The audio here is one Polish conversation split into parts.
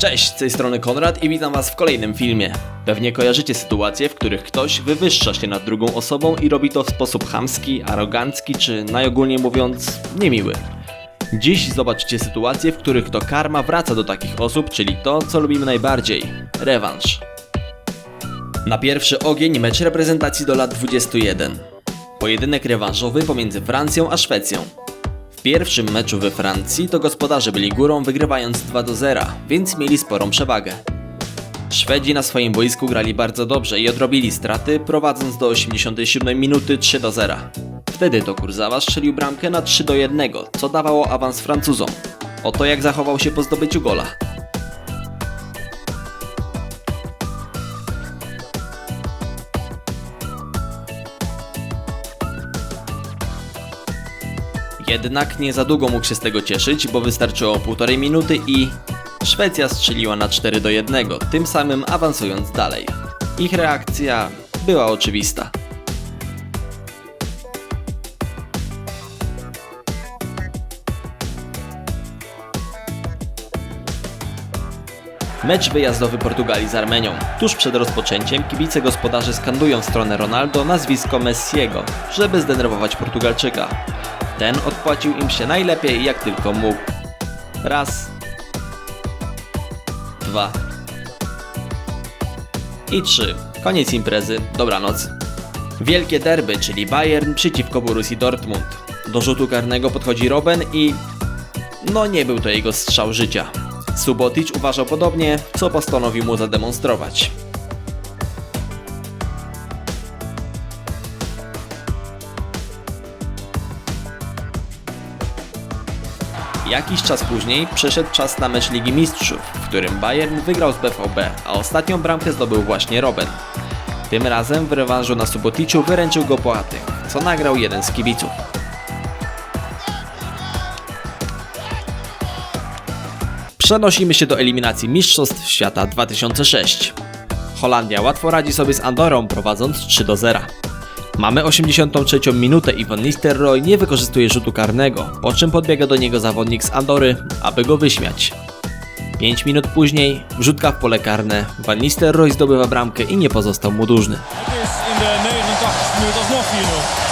Cześć, z tej strony Konrad i witam was w kolejnym filmie. Pewnie kojarzycie sytuacje, w których ktoś wywyższa się nad drugą osobą i robi to w sposób chamski, arogancki czy najogólniej mówiąc niemiły. Dziś zobaczycie sytuacje, w których to karma wraca do takich osób, czyli to, co lubimy najbardziej rewanż. Na pierwszy ogień mecz reprezentacji do lat 21. Pojedynek rewanżowy pomiędzy Francją a Szwecją. W pierwszym meczu we Francji to gospodarze byli górą wygrywając 2 do 0, więc mieli sporą przewagę. Szwedzi na swoim boisku grali bardzo dobrze i odrobili straty, prowadząc do 87 minuty 3 do 0. Wtedy to Kurzawa strzelił bramkę na 3 do 1, co dawało awans Francuzom. Oto jak zachował się po zdobyciu gola. Jednak nie za długo mógł się z tego cieszyć, bo wystarczyło półtorej minuty i Szwecja strzeliła na 4 do 1, tym samym awansując dalej. Ich reakcja była oczywista. Mecz wyjazdowy Portugalii z Armenią. Tuż przed rozpoczęciem kibice gospodarzy skandują w stronę Ronaldo nazwisko Messiego, żeby zdenerwować Portugalczyka. Ten odpłacił im się najlepiej jak tylko mógł. Raz. Dwa. I trzy. Koniec imprezy. Dobranoc. Wielkie derby, czyli Bayern przeciwko Borussii Dortmund. Do rzutu karnego podchodzi Robben i... No nie był to jego strzał życia. Subotic uważał podobnie, co postanowił mu zademonstrować. Jakiś czas później przyszedł czas na mecz Ligi Mistrzów, w którym Bayern wygrał z BVB, a ostatnią bramkę zdobył właśnie Robben. Tym razem w rewanżu na Suboticiu wyręczył go Boateng, co nagrał jeden z kibiców. Przenosimy się do eliminacji Mistrzostw Świata 2006. Holandia łatwo radzi sobie z Andorą, prowadząc 3 do 0. Mamy 83 minutę i Van Nistelrooy nie wykorzystuje rzutu karnego, po czym podbiega do niego zawodnik z Andory, aby go wyśmiać. 5 minut później, wrzutka w pole karne, Van Nistelrooy zdobywa bramkę i nie pozostał mu dłużny. Het is in de 89 minuut alsnog 4-0.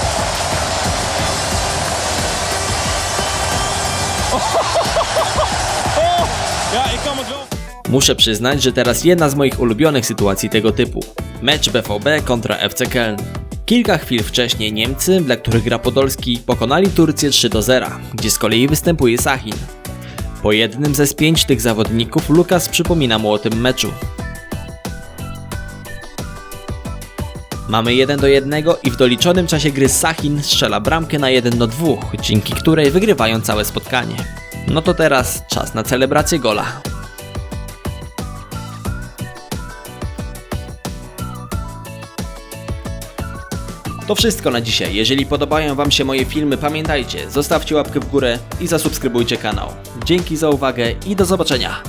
Ja, ik kan het wel. Muszę przyznać, że teraz jedna z moich ulubionych sytuacji tego typu. Mecz BVB kontra FC Köln. Kilka chwil wcześniej Niemcy, dla których gra Podolski, pokonali Turcję 3 do 0, gdzie z kolei występuje Sahin. Po jednym ze pięć tych zawodników Lukas przypomina mu o tym meczu. Mamy 1 do 1 i w doliczonym czasie gry Sahin strzela bramkę na 1 do 2, dzięki której wygrywają całe spotkanie. No to teraz czas na celebrację gola. To wszystko na dzisiaj. Jeżeli podobają Wam się moje filmy, pamiętajcie, zostawcie łapkę w górę i zasubskrybujcie kanał. Dzięki za uwagę i do zobaczenia.